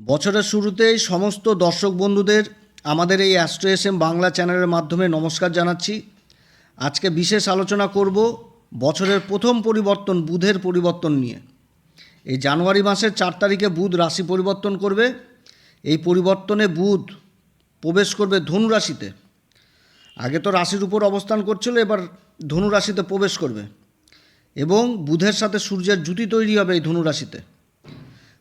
বছরের শুরুতেই সমস্ত দর্শক বন্ধুদের আমাদের এই অ্যাস্ট্রো এস এম বাংলা চ্যানেলের মাধ্যমে নমস্কার জানাচ্ছি। আজকে বিশেষ আলোচনা করব বছরের প্রথম পরিবর্তন, বুধের পরিবর্তন নিয়ে। এই জানুয়ারি মাসের চার তারিখে বুধ রাশি পরিবর্তন করবে। এই পরিবর্তনে বুধ প্রবেশ করবে ধনু রাশিতে। আগে তো রাশির উপর অবস্থান করছিল, এবার ধনু রাশিতে প্রবেশ করবে। এবং বুধের সাথে সূর্যের জুতি তৈরি হবে এই ধনু রাশিতে।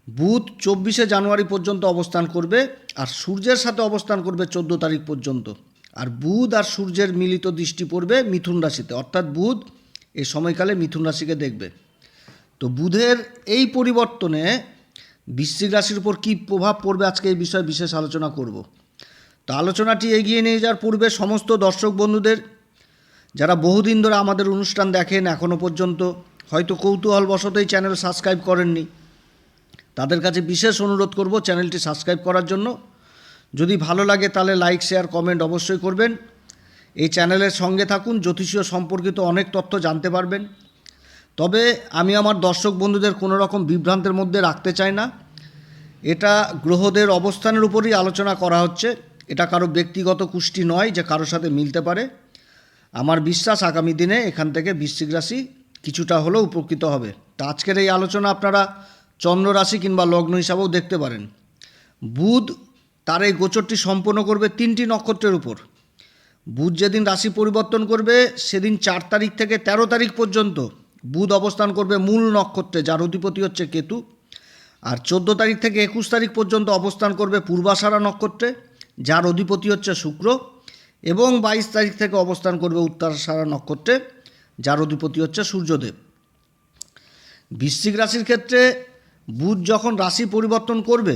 বুধ চব্বিশে জানুয়ারি পর্যন্ত অবস্থান করবে আর সূর্যের সাথে অবস্থান করবে চোদ্দ তারিখ পর্যন্ত। আর বুধ আর সূর্যের মিলিত দৃষ্টি পড়বে মিথুন রাশিতে। অর্থাৎ বুধ এই সময়কালে মিথুন রাশিকে দেখবে। তো বুধের এই পরিবর্তনে বৃশ্চিক রাশির উপর কী প্রভাব পড়বে আজকে এই বিষয়ে বিশেষ আলোচনা করব। তো আলোচনাটি এগিয়ে নিয়ে যাওয়ার পূর্বে সমস্ত দর্শক বন্ধুদের, যারা বহুদিন ধরে আমাদের অনুষ্ঠান দেখেন এখনও পর্যন্ত, হয়তো কৌতূহলবশতই চ্যানেল সাবস্ক্রাইব করেননি তাদের কাছে বিশেষ অনুরোধ করব চ্যানেলটি সাবস্ক্রাইব করার জন্য। যদি ভালো লাগে তাহলে লাইক, শেয়ার, কমেন্ট অবশ্যই করবেন। এই চ্যানেলের সঙ্গে থাকুন, জ্যোতিষীয় সম্পর্কিত অনেক তথ্য জানতে পারবেন। তবে আমি আমার দর্শক বন্ধুদের কোনো রকম বিভ্রান্তের মধ্যে রাখতে চাই না। এটা গ্রহদের অবস্থানের উপরই আলোচনা করা হচ্ছে। এটা কারও ব্যক্তিগত কুষ্টি নয় যে কারোর সাথে মিলতে পারে। আমার বিশ্বাস আগামী দিনে এখান থেকে বৃশ্চিক রাশি কিছুটা হলেও উপকৃত হবে। তা আজকের এই আলোচনা আপনারা চন্দ্র রাশি কিংবা লগ্ন হিসাবেও দেখতে পারেন। বুধ তার এই গোচরটি সম্পন্ন করবে তিনটি নক্ষত্রের উপর। বুধ যেদিন রাশি পরিবর্তন করবে, সেদিন চার তারিখ থেকে ১৩ তারিখ পর্যন্ত বুধ অবস্থান করবে মূল নক্ষত্রে, যার অধিপতি হচ্ছে কেতু। আর চোদ্দ তারিখ থেকে একুশ তারিখ পর্যন্ত অবস্থান করবে পূর্বাষাঢ়া নক্ষত্রে, যার অধিপতি হচ্ছে শুক্র। এবং বাইশ তারিখ থেকে অবস্থান করবে উত্তরাষাঢ়া নক্ষত্রে, যার অধিপতি হচ্ছে সূর্যদেব। বৃশ্চিক রাশির ক্ষেত্রে বুধ যখন রাশি পরিবর্তন করবে,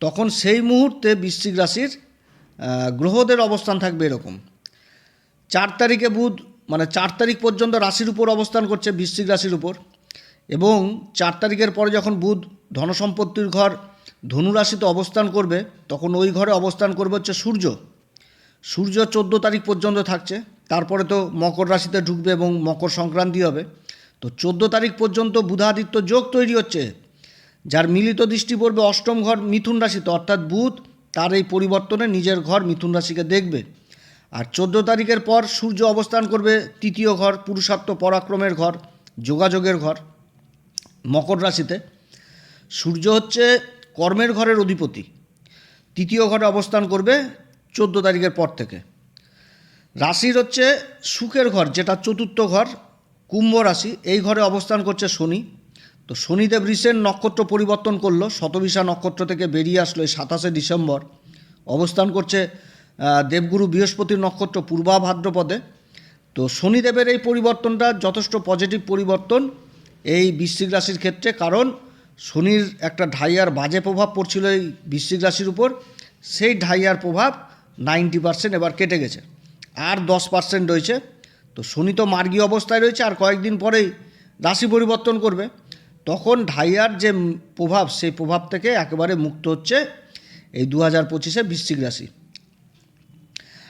তখন সেই মুহূর্তে বৃশ্চিক রাশির গ্রহদের অবস্থান থাকবে এরকম। চার তারিখে বুধ মানে চার তারিখ পর্যন্ত রাশির উপর অবস্থান করছে বৃশ্চিক রাশির উপর এবং চার তারিখের পরে যখন বুধ ধনসম্পত্তির ঘর ধনু রাশিতে অবস্থান করবে, তখন ওই ঘরে অবস্থান করবে হচ্ছে সূর্য। সূর্য চোদ্দ তারিখ পর্যন্ত থাকছে, তারপরে তো মকর রাশিতে ঢুকবে এবং মকর সংক্রান্তি হবে। তো চোদ্দ তারিখ পর্যন্ত বুধাদিত্য যোগ তৈরি হচ্ছে। যার মিলিত দৃষ্টি পড়বে অষ্টম ঘর মিথুন রাশিতে, অর্থাৎ বুধ তার এই পরিবর্তনে নিজের ঘর মিথুন রাশিকে দেখবে। আর চোদ্দ তারিখের পর সূর্য অবস্থান করবে তৃতীয় ঘর, পুরুষার্থ পরাক্রমের ঘর, যোগাযোগের ঘর, মকর রাশিতে। সূর্য হচ্ছে কর্মের ঘরের অধিপতি। তৃতীয় ঘরে অবস্থান করবে চোদ্দ তারিখের পর থেকে। রাশির হচ্ছে সুখের ঘর, যেটা চতুর্থ ঘর, কুম্ভ রাশি, এই ঘরে অবস্থান করছে শনি। তো শনিদেব রিসেন্ট নক্ষত্র পরিবর্তন করল, শতবিশা নক্ষত্র থেকে বেরিয়ে আসলো এই সাতাশে ডিসেম্বর। অবস্থান করছে দেবগুরু বৃহস্পতির নক্ষত্র পূর্বা ভাদ্রপদে। তো শনিদেবের এই পরিবর্তনটা যথেষ্ট পজিটিভ পরিবর্তন এই বৃশ্চিক রাশির ক্ষেত্রে, কারণ শনির একটা ঢাইয়ার বাজে প্রভাব পড়ছিল এই বৃশ্চিক রাশির উপর। সেই ঢাইয়ার প্রভাব নাইনটি পার্সেন্ট এবার কেটে গেছে, আর দশ পার্সেন্ট রয়েছে। তো শনি তো মার্গী অবস্থায় রয়েছে, আর কয়েকদিন পরেই রাশি পরিবর্তন করবে। তখন ঢাইয়ার যে প্রভাব, সেই প্রভাব থেকে একেবারে মুক্ত হচ্ছে এই দু হাজার পঁচিশে বৃশ্চিক রাশি।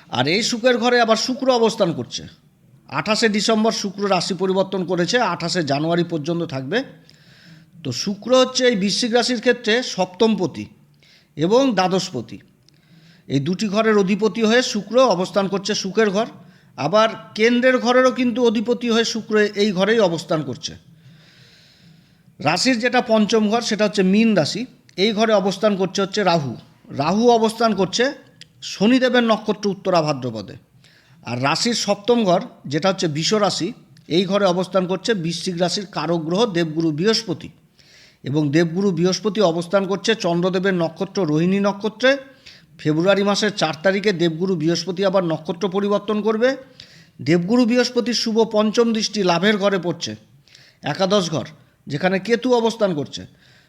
আর এই শুক্রের ঘরে আবার শুক্র অবস্থান করছে। আঠাশে ডিসেম্বর শুক্র রাশি পরিবর্তন করেছে, আঠাশে জানুয়ারি পর্যন্ত থাকবে। তো শুক্র হচ্ছে এই বৃশ্চিক রাশির ক্ষেত্রে সপ্তমপতি এবং দ্বাদশপতি। এই দুটি ঘরের অধিপতি হয়ে শুক্র অবস্থান করছে সুখের ঘর। আবার কেন্দ্রের ঘরেরও কিন্তু অধিপতি হয়ে শুক্র এই ঘরেই অবস্থান করছে। রাশির যেটা পঞ্চম ঘর, সেটা হচ্ছে মীন রাশি। এই ঘরে অবস্থান করছে হচ্ছে রাহু। রাহু অবস্থান করছে শনিদেবের নক্ষত্র উত্তরা ভাদ্রপদে। আর রাশির সপ্তম ঘর, যেটা হচ্ছে বিষ রাশি, এই ঘরে অবস্থান করছে বৃশ্চিক রাশির কারক গ্রহ দেবগুরু বৃহস্পতি। এবং দেবগুরু বৃহস্পতি অবস্থান করছে চন্দ্রদেবের নক্ষত্র রোহিণী নক্ষত্রে। ফেব্রুয়ারি মাসের চার তারিখে দেবগুরু বৃহস্পতি আবার নক্ষত্র পরিবর্তন করবে। দেবগুরু বৃহস্পতির শুভ পঞ্চম দৃষ্টি লাভের ঘরে পড়ছে। একাদশ ঘর যেখানে কেতু অবস্থান করছে।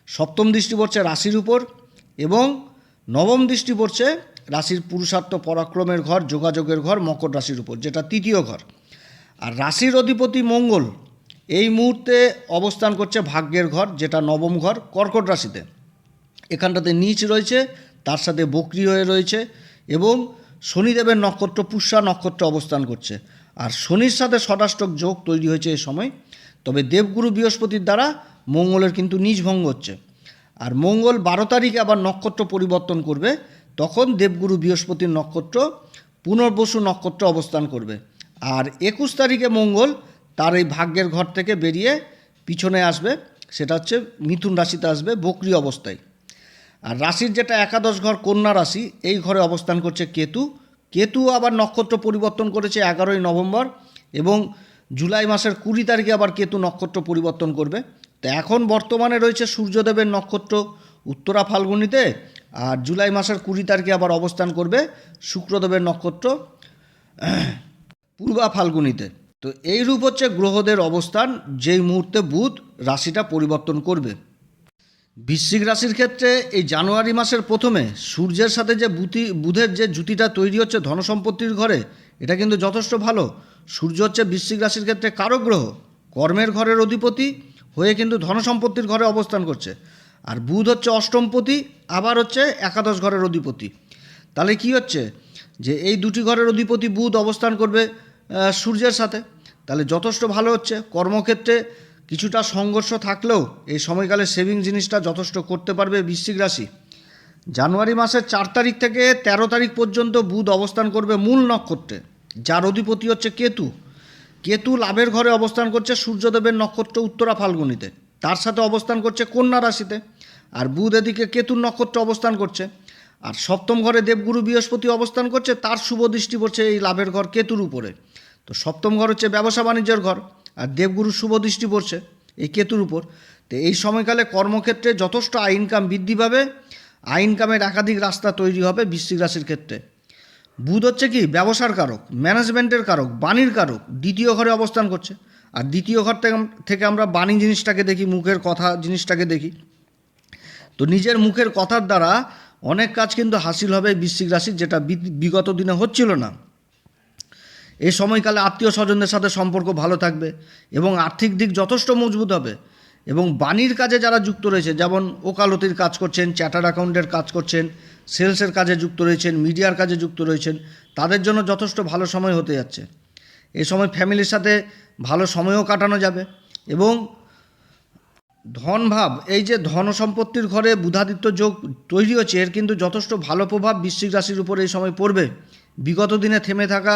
সপ্তম দৃষ্টি পড়ছে রাশির উপর এবং নবম দৃষ্টি পড়ছে রাশির পুরুষার্থ পরাক্রমের ঘর, যোগাযোগের ঘর, মকর রাশির উপর, যেটা তৃতীয় ঘর। আর রাশির অধিপতি মঙ্গল এই মুহূর্তে অবস্থান করছে ভাগ্যের ঘর, যেটা নবম ঘর, কর্কট রাশিতে। এখানটাতে নিচ রয়েছে, তার সাথে বকরি হয়ে রয়েছে এবং শনিদেবের নক্ষত্র পুষ্যা নক্ষত্র অবস্থান করছে। আর শনির সাথে ষষ্ঠাষ্টক যোগ তৈরি হয়েছে এই সময়। তবে দেবগুরু বৃহস্পতির দ্বারা মঙ্গলের কিন্তু নিজ ভঙ্গ হচ্ছে। আর মঙ্গল বারো তারিখে আবার নক্ষত্র পরিবর্তন করবে, তখন দেবগুরু বৃহস্পতির নক্ষত্র, পুনর্বসু নক্ষত্র অবস্থান করবে। আর একুশ তারিখে মঙ্গল তার এই ভাগ্যের ঘর থেকে বেরিয়ে পিছনে আসবে, সেটা হচ্ছে মিথুন রাশিতে আসবে বকরি অবস্থায়। আর রাশির যেটা একাদশ ঘর কন্যা রাশি, এই ঘরে অবস্থান করছে কেতু। কেতু আবার নক্ষত্র পরিবর্তন করেছে এগারোই নভেম্বর এবং জুলাই মাসের কুড়ি তারিখে আবার কেতু নক্ষত্র পরিবর্তন করবে। তো এখন বর্তমানে রয়েছে সূর্যদেবের নক্ষত্র উত্তরা ফাল্গুনিতে আর জুলাই মাসের কুড়ি তারিখে আবার অবস্থান করবে শুক্রদেবের নক্ষত্র, পূর্বা ফাল্গুনিতে। তো এই রূপ হচ্ছে গ্রহদের অবস্থান, যেই মুহূর্তে বুধ রাশিটা পরিবর্তন করবে। বৃশ্চিক রাশির ক্ষেত্রে এই জানুয়ারি মাসের প্রথমে সূর্যের সাথে যে বুতি বুধের যে জুতিটা তৈরি হচ্ছে ধনসম্পত্তির ঘরে, এটা কিন্তু যথেষ্ট ভালো। সূর্য হচ্ছে বৃশ্চিক রাশির ক্ষেত্রে কারক গ্রহ। কর্মের ঘরের অধিপতি হয়ে কিন্তু ধনসম্পত্তির ঘরে অবস্থান করছে। আর বুধ হচ্ছে অষ্টমপতি, আবার হচ্ছে একাদশ ঘরের অধিপতি। তাহলে কি হচ্ছে? যে এই দুটি ঘরের অধিপতি বুধ অবস্থান করবে সূর্যের সাথে। তাহলে যথেষ্ট ভালো হচ্ছে। কর্মক্ষেত্রে কিছুটা সংঘর্ষ থাকলেও এই সময়কালে সেভিং জিনিসটা যথেষ্ট করতে পারবে বৃশ্চিক রাশি। জানুয়ারি মাসের চার তারিখ থেকে ১৩ তারিখ পর্যন্ত বুধ অবস্থান করবে মূল নক্ষত্রে। যার অধিপতি হচ্ছে কেতু। কেতু লাভের ঘরে অবস্থান করছে সূর্যদেবের নক্ষত্র উত্তরা ফাল্গুনিতে। তার সাথে অবস্থান করছে কন্যা রাশিতে। আর বুধ এদিকে কেতুর নক্ষত্র অবস্থান করছে। আর সপ্তম ঘরে দেবগুরু বৃহস্পতি অবস্থান করছে, তার শুভ দৃষ্টি পড়ছে এই লাভের ঘর কেতুর উপরে। তো সপ্তম ঘর হচ্ছে ব্যবসা বাণিজ্যের ঘর, আর দেবগুরু শুভ দৃষ্টি পড়ছে এই কেতুর উপর। তো এই সময়কালে কর্মক্ষেত্রে যথেষ্ট আয় ইনকাম বৃদ্ধি পাবে। আয় ইনকামের একাধিক রাস্তা তৈরি হবে বৃশ্চিক রাশির ক্ষেত্রে। বুধ হচ্ছে কি? ব্যবসার কারক ম্যানেজমেন্টের কারক, বাণীর কারক, দ্বিতীয় ঘরে অবস্থান করছে। আর দ্বিতীয় ঘর থেকে আমরা বাণী জিনিসটাকে দেখি, মুখের কথা জিনিসটাকে দেখি। তো নিজের মুখের কথার দ্বারা অনেক কাজ কিন্তু হাসিল হবে বৃশ্চিক রাশির, যেটা বিগত দিনে হচ্ছিল না। এই সময়কালে আত্মীয় স্বজনদের সাথে সম্পর্ক ভালো থাকবে এবং আর্থিক দিক যথেষ্ট মজবুত হবে এবং বাণীর কাজে যারা যুক্ত রয়েছে, যেমন ওকালতির কাজ করছেন, চ্যাটার্ড অ্যাকাউন্টের কাজ করছেন সেলসের কাজে যুক্ত রয়েছেন, মিডিয়ার কাজে যুক্ত রয়েছেন, তাদের জন্য যথেষ্ট ভালো সময় হতে যাচ্ছে। এই সময় ফ্যামিলির সাথে ভালো সময়ও কাটানো যাবে এবং ধন ভাব এই যে ধন সম্পত্তির ঘরে বুধাদিত্য যোগ তৈরি হচ্ছে, এর কিন্তু যথেষ্ট ভালো প্রভাব বৃশ্চিক রাশির উপর এই সময় পড়বে। বিগত দিনে থেমে থাকা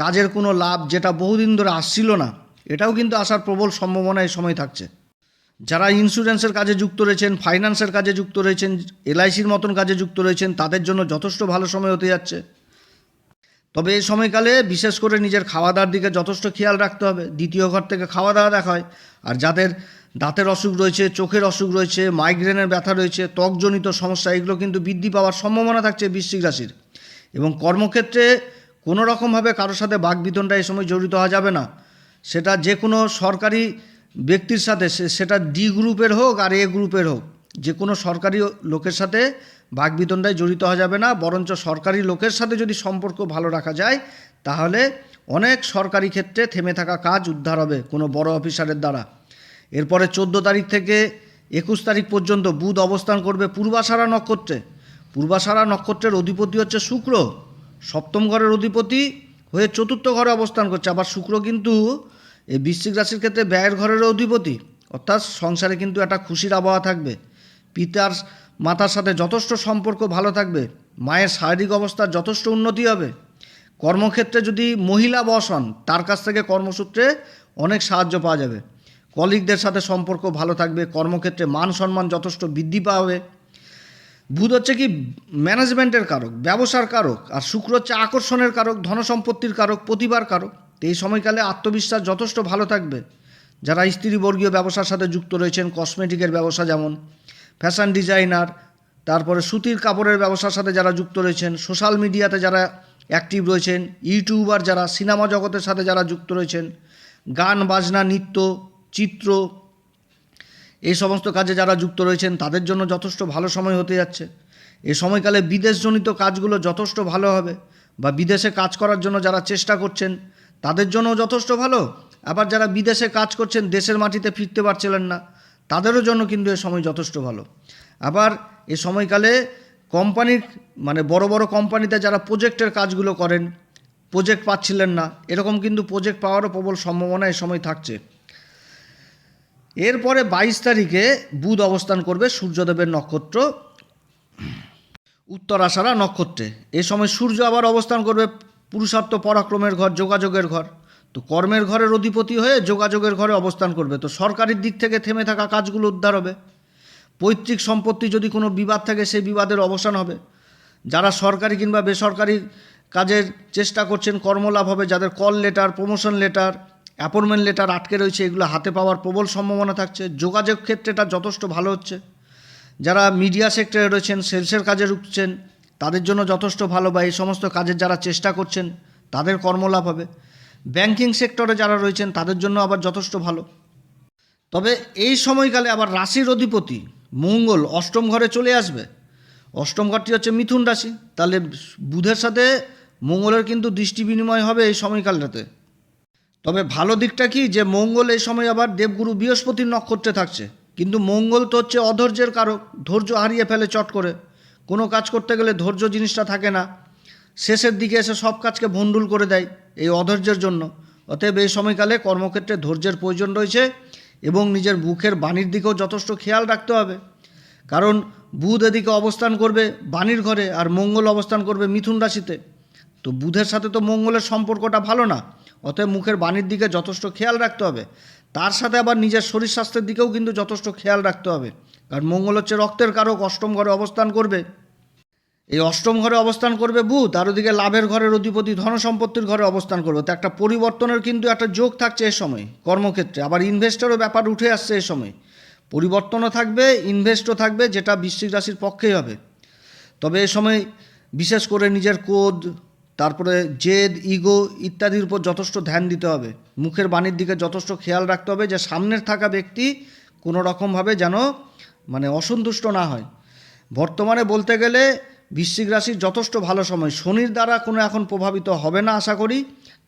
কাজের কোনো লাভ যেটা বহুদিন ধরে আসছিল না, এটাও কিন্তু আসার প্রবল সম্ভাবনা এই সময় থাকছে। যারা ইন্স্যুরেন্সের কাজে যুক্ত রয়েছেন, ফাইন্যান্সের কাজে যুক্ত রয়েছেন, এলআইসির মতন কাজে যুক্ত রয়েছেন, তাদের জন্য যথেষ্ট ভালো সময় হতে যাচ্ছে। তবে এই সময়কালে বিশেষ করে নিজের খাওয়া দাওয়ার দিকে যথেষ্ট খেয়াল রাখতে হবে। দ্বিতীয় ঘর থেকে খাওয়া দাওয়া দেখা হয়। আর যাদের দাঁতের অসুখ রয়েছে, চোখের অসুখ রয়েছে, মাইগ্রেনের ব্যথা রয়েছে, ত্বকজনিত সমস্যা, এগুলো কিন্তু বৃদ্ধি পাওয়ার সম্ভাবনা থাকছে বৃশ্চিক রাশির। এবং কর্মক্ষেত্রে কোনো রকমভাবে কারোর সাথে বাগবিতনটা এই সময় জড়িত হওয়া যাবে না। সেটা যে কোনো সরকারি ব্যক্তির সাথে সেটা ডি গ্রুপের হোক আর এ গ্রুপের হোক, যে কোনো সরকারি লোকের সাথে বাগবিতণ্ডায় জড়িত হওয়া যাবে না, বরঞ্চ সরকারি লোকের সাথে যদি সম্পর্ক ভালো রাখা যায়, তাহলে অনেক সরকারি ক্ষেত্রে থেমে থাকা কাজ উদ্ধার হবে কোনো বড় অফিসারের দ্বারা। এরপরে চোদ্দ তারিখ থেকে একুশ তারিখ পর্যন্ত বুধ অবস্থান করবে পূর্বাষাঢ়া নক্ষত্রে। পূর্বাষাঢ়া নক্ষত্রের অধিপতি হচ্ছে শুক্র। সপ্তম ঘরের অধিপতি হয়ে চতুর্থ ঘরে অবস্থান করছে। আবার শুক্র কিন্তু এই বৃশ্চিক রাশির ক্ষেত্রে ব্যয়ের ঘরের অধিপতি। অর্থাৎ সংসারে কিন্তু একটা খুশির আবহাওয়া থাকবে। পিতার, মাতার সাথে যথেষ্ট সম্পর্ক ভালো থাকবে। মায়ের শারীরিক অবস্থার যথেষ্ট উন্নতি হবে। কর্মক্ষেত্রে যদি মহিলা বস হন, তার কাছ থেকে কর্মসূত্রে অনেক সাহায্য পাওয়া যাবে। কলিগদের সাথে সম্পর্ক ভালো থাকবে, কর্মক্ষেত্রে মান সম্মান যথেষ্ট বৃদ্ধি পাবে বুধ হচ্ছে কি ম্যানেজমেন্টের কারক, ব্যবসার কারক, আর শুক্র হচ্ছে আকর্ষণের কারক, ধনসম্পত্তির কারক, প্রতিভার কারক। তো এই সময়কালে আত্মবিশ্বাস যথেষ্ট ভালো থাকবে। যারা স্ত্রীবর্গীয় ব্যবসার সাথে যুক্ত রয়েছেন কসমেটিকের ব্যবসা যেমন ফ্যাশন ডিজাইনার তারপরে সুতির কাপড়ের ব্যবসার সাথে যারা যুক্ত রয়েছেন সোশ্যাল মিডিয়াতে যারা অ্যাক্টিভ রয়েছেন ইউটিউবার যারা সিনেমা জগতের সাথে যারা যুক্ত রয়েছেন, গান, বাজনা, নৃত্য, চিত্র, এই সমস্ত কাজে যারা যুক্ত রয়েছেন, তাদের জন্য যথেষ্ট ভালো সময় হতে যাচ্ছে। এই সময়কালে বিদেশজনিত কাজগুলো যথেষ্ট ভালো হবে বা বিদেশে কাজ করার জন্য যারা চেষ্টা করছেন তাদের জন্য যথেষ্ট ভালো। আবার যারা বিদেশে কাজ করছেন, দেশের মাটিতে ফিরতে পারছিলেন না, তাদেরও জন্য কিন্তু এ সময় যথেষ্ট ভালো। আবার এ সময়কালে কোম্পানির মানে বড় বড় কোম্পানিতে যারা প্রজেক্টের কাজগুলো করেন, প্রজেক্ট পাচ্ছিলেন না, এরকম কিন্তু প্রজেক্ট পাওয়ারও প্রবল সম্ভাবনা এ সময় থাকছে। এরপরে বাইশ তারিখে বুধ অবস্থান করবে সূর্যদেবের নক্ষত্র উত্তর আষাঢ়া নক্ষত্রে। এ সময় সূর্য আবার অবস্থান করবে পুরুষার্থ পরাক্রমের ঘর, যোগাযোগের ঘর। তো কর্মের ঘরের অধিপতি হয়ে যোগাযোগের ঘরে অবস্থান করবে। তো সরকারের দিক থেকে থেমে থাকা কাজগুলো উদ্ধার হবে। পৈতৃক সম্পত্তি যদি কোনো বিবাদ থাকে, সেই বিবাদের অবসান হবে। যারা সরকারি কিংবা বেসরকারি কাজের চেষ্টা করছেন, কর্মলাভ হবে, যাদের call letter, promotion letter, appointment letter আটকে রয়েছে, এগুলো হাতে পাওয়ার প্রবল সম্ভাবনা থাকছে। যোগাযোগ ক্ষেত্রে এটা যথেষ্ট ভালো হচ্ছে। যারা মিডিয়া সেক্টরে রয়েছেন, সেলসের কাজে রুখছেন তাদের জন্য যথেষ্ট ভালো বা এই সমস্ত কাজের যারা চেষ্টা করছেন, তাদের কর্মলাভ হবে। ব্যাংকিং সেক্টরে যারা রয়েছেন, তাদের জন্য আবার যথেষ্ট ভালো। তবে এই সময়কালে আবার রাশির অধিপতি মঙ্গল অষ্টম ঘরে চলে আসবে। অষ্টম ঘরটি হচ্ছে মিথুন রাশি। তাহলে বুধের সাথে মঙ্গলের কিন্তু দৃষ্টি বিনিময় হবে এই সময়কালটাতে। তবে ভালো দিকটা কি? যে মঙ্গল এই সময় আবার দেবগুরু বৃহস্পতির নক্ষত্রে থাকছে। কিন্তু মঙ্গল তো হচ্ছে অধৈর্যের কারক, ধৈর্য হারিয়ে ফেলে চট করে। কোনো কাজ করতে গেলে ধৈর্য জিনিসটা থাকে না। শেষের দিকে এসে সব কাজকে ভণ্ডুল করে দেয় এই অধৈর্যের জন্য। অতএব এই সময়কালে কর্মক্ষেত্রে ধৈর্যের প্রয়োজন রয়েছে এবং নিজের মুখের বাণীর দিকেও যথেষ্ট খেয়াল রাখতে হবে। কারণ বুধ এদিকে অবস্থান করবে বাণীর ঘরে আর মঙ্গল অবস্থান করবে মিথুন রাশিতে। তো বুধের সাথে তো মঙ্গলের সম্পর্কটা ভালো না। অতএব মুখের বাণীর দিকে যথেষ্ট খেয়াল রাখতে হবে। তার সাথে আবার নিজের শরীর স্বাস্থ্যের দিকেও কিন্তু যথেষ্ট খেয়াল রাখতে হবে। কারণ মঙ্গল হচ্ছে রক্তের কারক, অষ্টম ঘরে অবস্থান করবে। এই অষ্টম ঘরে অবস্থান করবে বুধ, আর ওদিকে লাভের ঘরের অধিপতি ধন সম্পত্তির ঘরে অবস্থান করবে। তো একটা পরিবর্তনের কিন্তু একটা যোগ থাকছে এ সময়, কর্মক্ষেত্রে। আবার ইনভেস্টেরও ব্যাপার উঠে আসছে এ সময়। পরিবর্তনও থাকবে ইনভেস্টও থাকবে, যেটা বৃশ্চিক রাশির পক্ষেই হবে। তবে এ সময় বিশেষ করে নিজের কোদ তারপরে জেদ, ইগো ইত্যাদির উপর যথেষ্ট ধ্যান দিতে হবে। মুখের বাণীর দিকে যথেষ্ট খেয়াল রাখতে হবে যে সামনের থাকা ব্যক্তি কোনো রকমভাবে যেন মানে অসন্তুষ্ট না হয়। বর্তমানে বলতে গেলে বৃশ্চিক রাশির যথেষ্ট ভালো সময়। শনির দ্বারা কোনো এখন প্রভাবিত হবে না আশা করি,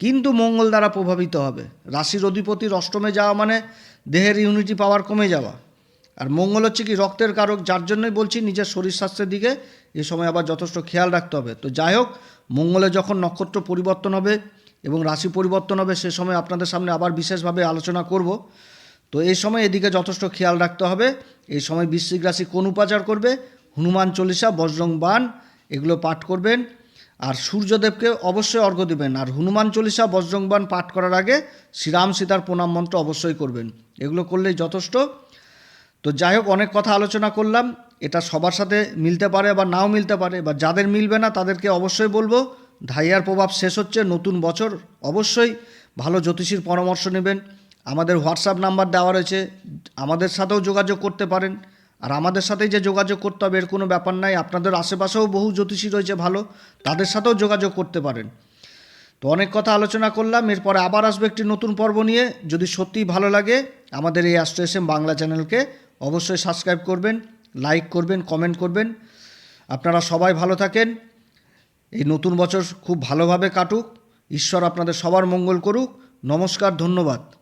কিন্তু মঙ্গল দ্বারা প্রভাবিত হবে। রাশির অধিপতির অষ্টমে যাওয়া মানে দেহের ইউনিটি পাওয়ার কমে যাওয়া। আর মঙ্গল হচ্ছে কি রক্তের কারক, যার জন্যই বলছি নিজের শরীর স্বাস্থ্যের দিকে এ সময় আবার যথেষ্ট খেয়াল রাখতে হবে। তো যাই হোক, মঙ্গলে যখন নক্ষত্র পরিবর্তন হবে এবং রাশি পরিবর্তন হবে, সে সময় আপনাদের সামনে আবার বিশেষভাবে আলোচনা করব। তো এই সময় এদিকে যথেষ্ট খেয়াল রাখতে হবে। এই সময় বৃশ্চিক রাশি কোন উপাচার করবে? হনুমান চল্লিশা, বজরং বান এগুলো পাঠ করবেন। আর সূর্যদেবকে অবশ্যই অর্ঘ্য দেবেন। আর হনুমান চল্লিশা, বজরং বান পাঠ করার আগে শ্রীরাম সীতার প্রণাম মন্ত্র অবশ্যই করবেন। এগুলো করলেই যথেষ্ট। তো যাই হোক, অনেক কথা আলোচনা করলাম। এটা সবার সাথে মিলতে পারে বা নাও মিলতে পারে, বা যাদের মিলবে না তাদেরকে অবশ্যই বলব, ধাইয়ার প্রভাব শেষ হচ্ছে নতুন বছর। অবশ্যই ভালো জ্যোতিষীর পরামর্শ নেবেন। আমাদের হোয়াটসঅ্যাপ নাম্বার দেওয়া রয়েছে, আমাদের সাথেও যোগাযোগ করতে পারেন। আর আমাদের সাথেই যে যোগাযোগ করতে হবে, এর কোনো ব্যাপার নাই। আপনাদের আশেপাশেও বহু জ্যোতিষী রয়েছে ভালো, তাদের সাথেও যোগাযোগ করতে পারেন। তো অনেক কথা আলোচনা করলাম, এরপরে আবার আসবে একটি নতুন পর্ব নিয়ে। যদি সত্যিই ভালো লাগে, আমাদের এই অ্যাস্ট্রো এস এম বাংলা চ্যানেলকে অবশ্যই সাবস্ক্রাইব করবেন, লাইক করবেন, কমেন্ট করবেন। আপনারা সবাই ভালো থাকেন। এই নতুন বছর খুব ভালোভাবে কাটুক। ঈশ্বর আপনাদের সবার মঙ্গল করুক। নমস্কার, ধন্যবাদ।